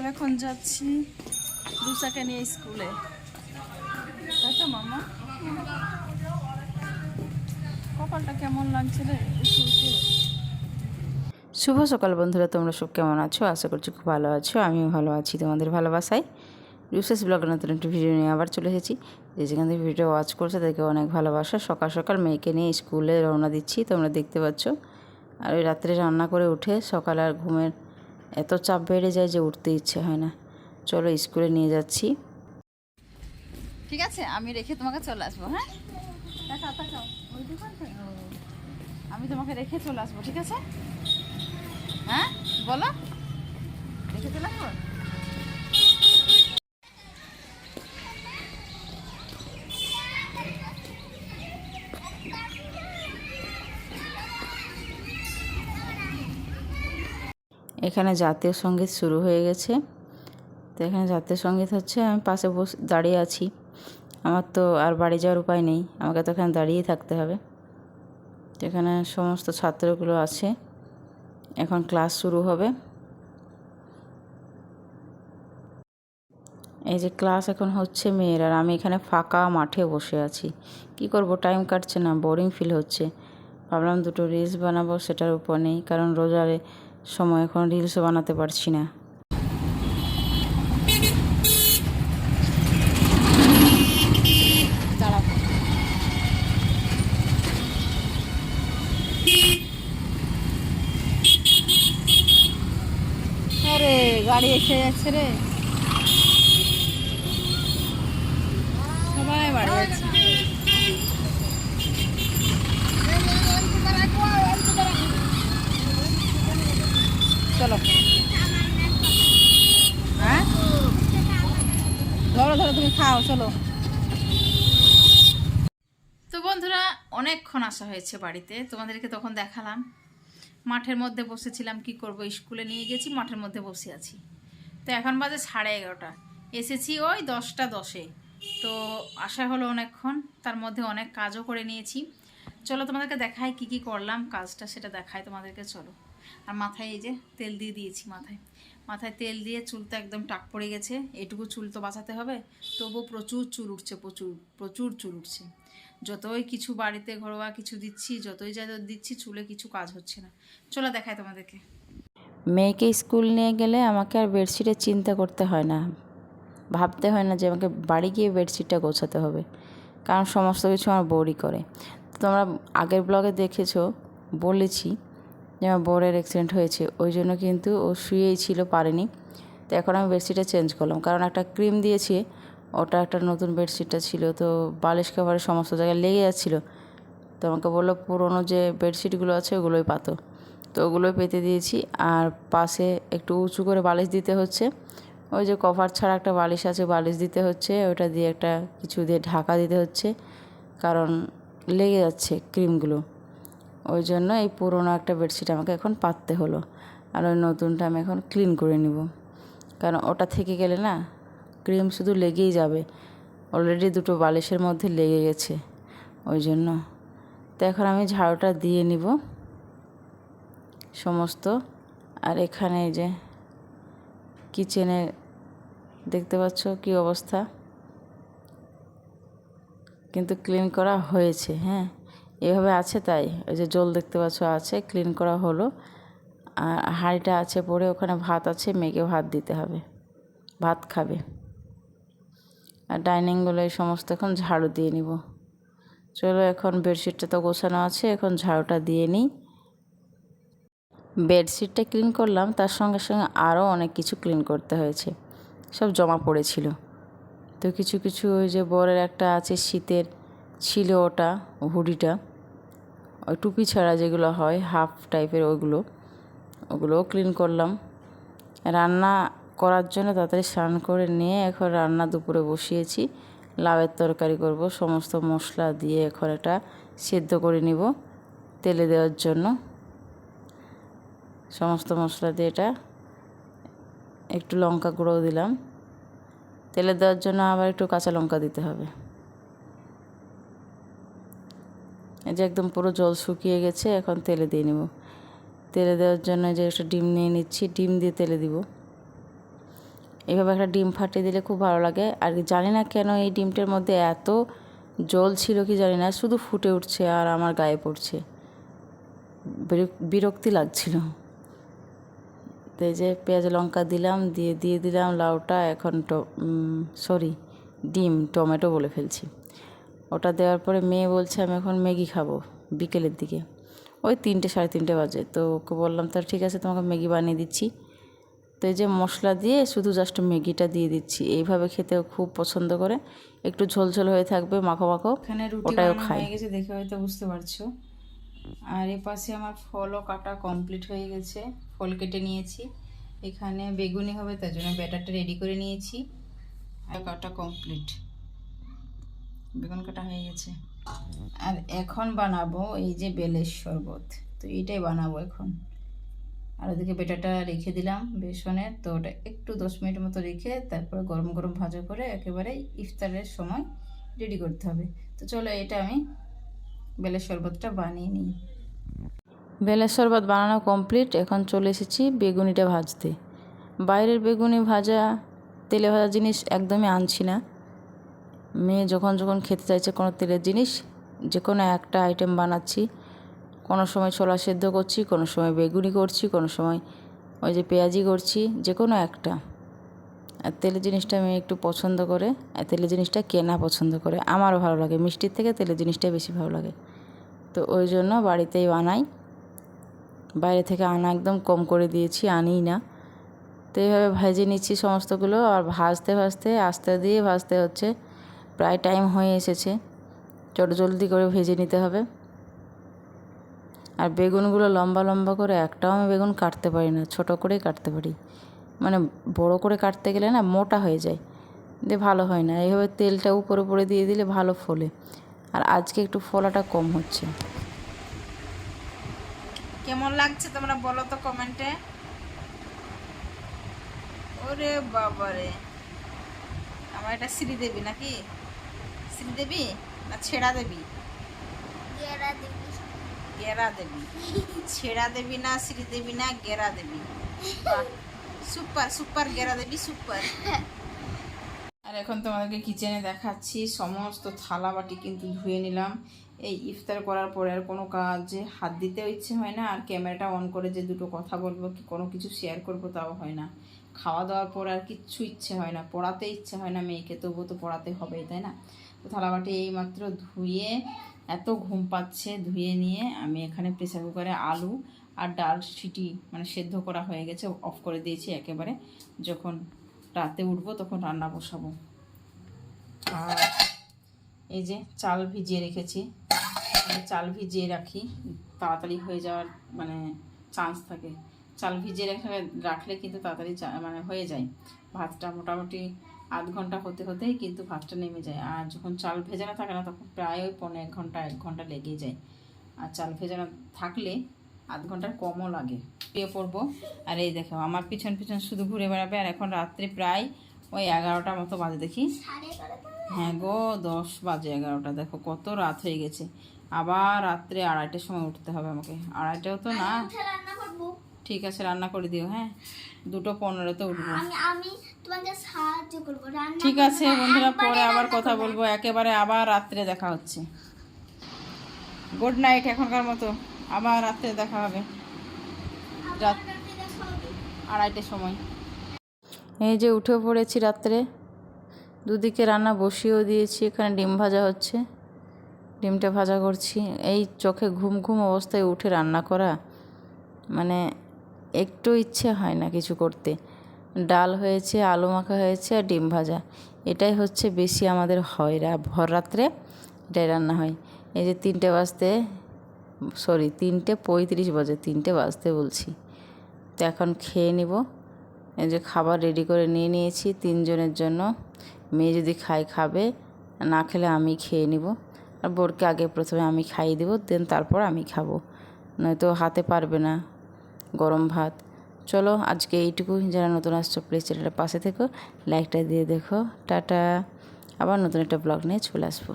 আমরা এখন যাচ্ছি দুসাকে নিয়ে স্কুলে। মামা? কপালটা কেমন লাগছে রে। শুভ সকাল বন্ধুরা, তোমরা সব কেমন আছো? আশা করছি খুব ভালো আছো। আমিও ভালো আছি তোমাদের ভালোবাসায়। রিউসেস ব্লগের নতুন একটি ভিডিও নিয়ে আবার চলে এসেছি। যে যেখান থেকে ভিডিও ওয়াচ করছে, তাদেরকে অনেক ভালোবাসা। সকাল সকাল মেয়েকে নিয়ে স্কুলে রওনা দিচ্ছি, তোমরা দেখতে পাচ্ছ। আর ওই রাত্রে রান্না করে উঠে সকাল আর ঘুমের এত চাপ বেড়ে যায় যে উঠতে ইচ্ছে হয় না। চলো স্কুলে নিয়ে যাচ্ছি। ঠিক আছে, আমি রেখে তোমাকে চলে আসব হ্যাঁ? আমি তোমাকে রেখে চলে আসব, ঠিক আছে? হ্যাঁ? বলো। রেখে চলে আসব? এখানে জাতীয় সংগীত শুরু হয়ে গেছে। তো এখানে জাতীয় সংগীত হচ্ছে, আমি পাশে বসে, দাঁড়িয়ে আছি। আমার তো আর বাড়ি যাওয়ার উপায় নেই, আমাকে তো এখানে দাঁড়িয়েই থাকতে হবে। এখানে সমস্ত ছাত্রগুলো আছে। এখন ক্লাস শুরু হবে। এই যে ক্লাস এখন হচ্ছে মেয়ের, আর আমি এখানে ফাঁকা মাঠে বসে আছি। কি করব, টাইম কাটছে না, বোরিং ফিল হচ্ছে। ভাবলাম দুটো রিলস বানাবো, সেটার উপর নেই, কারণ রোজারে সময় এখন রিলসও বানাতে পারছি না। গাড়ি এসে যাচ্ছে রে। সবাই বাড়ি চলো। হ্যাঁ? ধরো ধরো, তুমি খাও, চলো। তো বন্ধুরা, অনেকক্ষণ আসা হয়েছে বাড়িতে। তোমাদেরকে তখন দেখালাম। মাঠের মধ্যে বসেছিলাম, কি করব? স্কুলে নিয়ে গেছি, মাঠের মধ্যে বসে আছি। তো এখন বাজে সাড়ে এগারোটা। এসেছি ওই দশটা দশে। তো আসা হলো অনেকক্ষণ। তার মধ্যে অনেক কাজও করে নিয়েছি। চলো তোমাদেরকে দেখাই কি কি করলাম, কাজটা সেটা দেখাই তোমাদেরকে, চলো। আর মাথায় এই যে তেল দিয়ে দিয়েছি মাথায়। মাথায় তেল দিয়ে চুল তো একদম টাক পড়ে গেছে। এটুকু চুল তো বাঁচাতে হবে। তবু প্রচুর চুল উঠছে, প্রচুর প্রচুর চুল উঠছে। যতই কিছু বাড়িতে ঘরোয়া কিছু দিচ্ছি, যতই যা দিচ্ছি, চুলে কিছু কাজ হচ্ছে না। চলো দেখায় তোমাদেরকে। মেয়েকে স্কুল নিয়ে গেলে আমাকে আর বেডশিটের চিন্তা করতে হয় না। ভাবতে হয় না যে আমাকে বাড়ি গিয়ে বেডশিটটা গোছাতে হবে। কারণ সমস্ত কিছু আমার বউরই করে। তোমরা আগের ব্লগে দেখেছ, বলেছি বউরের অ্যাক্সিডেন্ট হয়েছে, ওই জন্য কিন্তু ও শুয়েই ছিল, পারেনি। তো এখন আমি বেডশিটটা চেঞ্জ করলাম, কারণ একটা ক্রিম দিয়েছি, ওটা একটা নতুন বেডশিটটা ছিল, তো বালিশ কাভারের সমস্ত জায়গায় লেগে যাচ্ছিল। তো আমাকে বলল, পুরোনো যে বেডশিটগুলো আছে, ওগুলোই পাতো। তো ওগুলোই পেতে দিয়েছি, আর পাশে একটু উঁচু করে বালিশ দিতে হচ্ছে। ওই যে কভার ছাড়া একটা বালিশ আছে, বালিশ দিতে হচ্ছে, ওটা দিয়ে একটা কিছু দিয়ে ঢাকা দিতে হচ্ছে, কারণ লেগে যাচ্ছে ক্রিমগুলো ওই জন্য এই পুরোনো একটা বেডশিট আমাকে এখন পাততে হলো। আর ওই নতুনটা আমি এখন ক্লিন করে নিব। কারণ ওটা থেকে গেলে না ক্রিম শুধু লেগেই যাবে। অলরেডি দুটো বালিশের মধ্যে লেগে গেছে। ওই জন্য। তো এখন আমি ঝাড়ুটা দিয়ে নিব। সমস্ত। আর এখানে যে কিচেনে দেখতে পাচ্ছ কি অবস্থা? কিন্তু ক্লিন করা হয়েছে হ্যাঁ। এভাবে আছে তাই, ওই যে জল দেখতে পাচ্ছ আছে ক্লিন করা হলো। আর হাঁড়িটা আছে পরে, ওখানে ভাত আছে, মেয়েকে ভাত দিতে হবে। ভাত খাবে। আর ডাইনিংগুলো এই সমস্ত এখন ঝাড়ু দিয়ে নিব। চলো এখন বেডশিটটা তো গোছানো আছে, এখন ঝাড়ুটা দিয়ে নিই। বেডশিটটা ক্লিন করলাম, তার সঙ্গে সঙ্গে আরও অনেক কিছু ক্লিন করতে হয়েছে। সব জমা পড়েছিল। তো কিছু কিছু ওই যে বরের একটা আছে শীতের, ছিল ওটা, হুডিটা। ওই টুপি ছাড়া যেগুলো হয়, হাফ টাইপের ওইগুলো ওগুলোও ক্লিন করলাম। রান্না করার জন্য তাড়াতাড়ি স্নান করে নিয়ে এখন রান্না দুপুরে বসিয়েছি। লাউয়ের তরকারি করব, সমস্ত মশলা দিয়ে এখন এটা সেদ্ধ করে নিব তেলে দেওয়ার জন্য। সমস্ত মশলা দিয়ে এটা একটু লঙ্কা গুঁড়োও দিলাম। তেলে দেওয়ার জন্য আবার একটু কাঁচা লঙ্কা দিতে হবে। এই যে একদম পুরো জল শুকিয়ে গেছে, এখন তেলে দিয়ে নেব। তেলে দেওয়ার জন্য যে একটা ডিম নিয়ে নিচ্ছি, ডিম দিয়ে তেলে দিব। এভাবে একটা ডিম ফাটিয়ে দিলে খুব ভালো লাগে। আর জানি না কেন এই ডিমটার মধ্যে এত জল ছিল কি জানি না, শুধু ফুটে উঠছে আর আমার গায়ে পড়ছে। বিরক- বিরক্তি লাগছিল। তো এই যে পেঁয়াজ, লঙ্কা দিলাম, দিয়ে দিয়ে দিলাম, লাউটা, এখন সরি ডিম, টমেটো বলে ফেলছি। ওটা দেওয়ার পরে মেয়ে বলছে আমি এখন ম্যাগি খাব বিকেলের দিকে। ওই তিনটে সাড়ে তিনটে বাজে। তো ওকে বললাম তার ঠিক আছে তোমাকে ম্যাগি বানিয়ে দিচ্ছি। তো এই যে মশলা দিয়ে শুধু জাস্ট ম্যাগিটা দিয়ে দিচ্ছি। এইভাবে খেতে খুব পছন্দ করে। একটু ঝোলঝোল হয়ে থাকবে মাখো মাখো ওটাও খাই গেছে দেখে হয়তো বুঝতে পারছ। আর এ পাশে আমার ফলও কাটা কমপ্লিট হয়ে গেছে। ফল কেটে নিয়েছি। এখানে বেগুনি হবে তার জন্য ব্যাটারটা রেডি করে নিয়েছি। আর কাটা কমপ্লিট বেগুন কাটা হয়ে গেছে। আর এখন বানাবো এই যে বেলের শরবত। তো এইটাই বানাবো এখন। আর ওদিকে বেটাটা রেখে দিলাম বেসনের তো ওটা একটু দশ মিনিট মতো রেখে তারপরে গরম গরম ভাজা করে একেবারে ইফতারের সময় রেডি করতে হবে। তো চলো এটা আমি বেলের শরবতটা বানিয়ে নিই। বেলের শরবত বানানো কমপ্লিট। এখন চলে এসেছি বেগুনিটা ভাজতে। বাইরের বেগুনি ভাজা, তেলে ভাজা জিনিস একদমই আনছি না। মেয়ে যখন যখন খেতে চাইছে কোনো তেলের জিনিস, যে কোনো একটা আইটেম বানাচ্ছি, কোনো সময় ছোলা সেদ্ধ করছি, কোনো সময় বেগুনি করছি, কোনো সময় ওই যে পেঁয়াজি করছি, যে কোনো একটা। আর তেলের জিনিসটা মেয়ে একটু পছন্দ করে, আর তেলের জিনিসটা কেনা পছন্দ করে, আমারও ভালো লাগে। মিষ্টির থেকে তেলের জিনিসটাই বেশি ভালো লাগে। তো ওই জন্য বাড়িতেই বানাই। বাইরে থেকে আনা একদম কম করে দিয়েছি, আনিই না। তো এইভাবে ভেজে নিচ্ছি সমস্তগুলো, আর ভাজতে ভাজতে, আস্তে দিয়ে ভাজতে হচ্ছে প্রায় টাইম হয়ে এসেছে। চট জলদি করে ভেজে নিতে হবে। আর বেগুনগুলো লম্বা লম্বা করে একটাও আমি বেগুন কাটতে পারি না, ছোট করেই কাটতে পারি। মানে বড় করে কাটতে গেলে না মোটা হয়ে যায়। দিয়ে ভালো হয় না, এইভাবে তেলটা উপরে উপরে দিয়ে দিলে ভালো ফোলে। আর আজকে একটু ফোলাটা কম হচ্ছে। কেমন লাগছে তোমরা বলো তো কমেন্টে? ওরে বাবারে। আমার এটা শ্রীদেবী নাকি? শ্রীদেবী না ছেড়া দেবী? গেরা দেবী। ছেড়া দেবী না শ্রীদেবী না গেরা দেবী। সুপার সুপার গেরা দেবী সুপার। আর এখন তোমাদেরকে কিচেনে দেখাচ্ছি সমস্ত থালা বাটি কিন্তু ধুয়ে নিলাম। এই ইফতার করার পরে আর কোনো কাজে হাত দিতেও ইচ্ছে হয় না আর ক্যামেরাটা অন করে যে দুটো কথা বলব কি কোনো কিছু শেয়ার করব তাও হয় না। খাওয়া দাওয়ার পর আর কিচ্ছু ইচ্ছে হয় না পড়াতে ইচ্ছে হয় না মেয়েকে তবুও তো পড়াতে হবেই তাই না? থালাবাটি এইমাত্র ধুয়ে, এত ঘুম পাচ্ছে ধুয়ে নিয়ে, আমি এখানে প্রেসার কুকারে আলু আর ডাল সিটি মানে সেদ্ধ করা হয়ে গেছে, অফ করে দিয়েছি একেবারে। যখন রাতে উঠবো তখন রান্না বসাবো। আর এই যে চাল ভিজিয়ে রেখেছি চাল ভিজিয়ে রাখি, তাড়াতাড়ি হয়ে যাওয়ার মানে চান্স থাকে। চাল ভিজিয়ে রেখে রাখলে কিন্তু তাড়াতাড়ি মানে হয়ে যায়। ভাতটা মোটামুটি আধ ঘণ্টা হতে হতেই কিন্তু ভাতটা নেমে যায়। আর যখন চাল ভেজানো থাকে না তখন প্রায় ওই পনেরো এক ঘণ্টা এক ঘণ্টা লেগে যায়। আর চাল ভেজানো থাকলে আধ ঘণ্টার কমও লাগে। শুয়ে পড়ব। আর এই দেখো আমার পিছন পিছন শুধু ঘুরে বেড়াবে। আর এখন রাত্রে প্রায় ওই এগারোটার মতো বাজে দেখি। হ্যাঁ গো দশ বাজে এগারোটা। দেখো কত রাত হয়ে গেছে। আবার রাত্রে আড়াইটার সময় উঠতে হবে আমাকে। আড়াইটাও তো না। ঠিক আছে রান্না করে দিও। হ্যাঁ দুটো পনেরোতে উঠবো। আমি আমি তোমাকে সাহায্য করব রান্না ঠিক আছে বন্ধুরা পরে আবার কথা বলব একেবারে আবার রাত্রে দেখা হচ্ছে। গুড নাইট এখনকার মতো। আবার রাত্রে দেখা হবে। রাত আড়াইটের সময়। এই যে উঠে পড়েছি রাত্রে। দুদিকে রান্না বসিয়েও দিয়েছি এখানে ডিম ভাজা হচ্ছে। ডিমটা ভাজা করছি। এই চোখে ঘুম ঘুম অবস্থায় উঠে রান্না করা মানে একটু ইচ্ছে হয় না কিছু করতে। ডাল হয়েছে, আলু মাখা হয়েছে আর ডিম ভাজা। এটাই হচ্ছে বেশি আমাদের হয় রা ভর রাত্রে এটাই রান্না হয়। এই যে তিনটে বাজতে সরি তিনটে পঁয়ত্রিশ বাজে, তিনটে বাজতে বলছি। তো এখন খেয়ে নিব। এই যে খাবার রেডি করে নিয়ে নিয়েছি তিনজনের জন্য। মেয়ে যদি খায়, খাবে, না খেলে আমি খেয়ে নিব। আর বোরকে আগে প্রথমে আমি খাইয়ে দেবো, দেন তারপর আমি খাব। নয়তো হাতে পারবে না গরম ভাত। চলো আজকে এইটুকু। যারা নতুন আসছো প্লিজ চ্যানেলটা পাশে থেকো লাইকটা দিয়ে দেখো। টাটা। আবার নতুন একটা ব্লগ নিয়ে চলে আসব।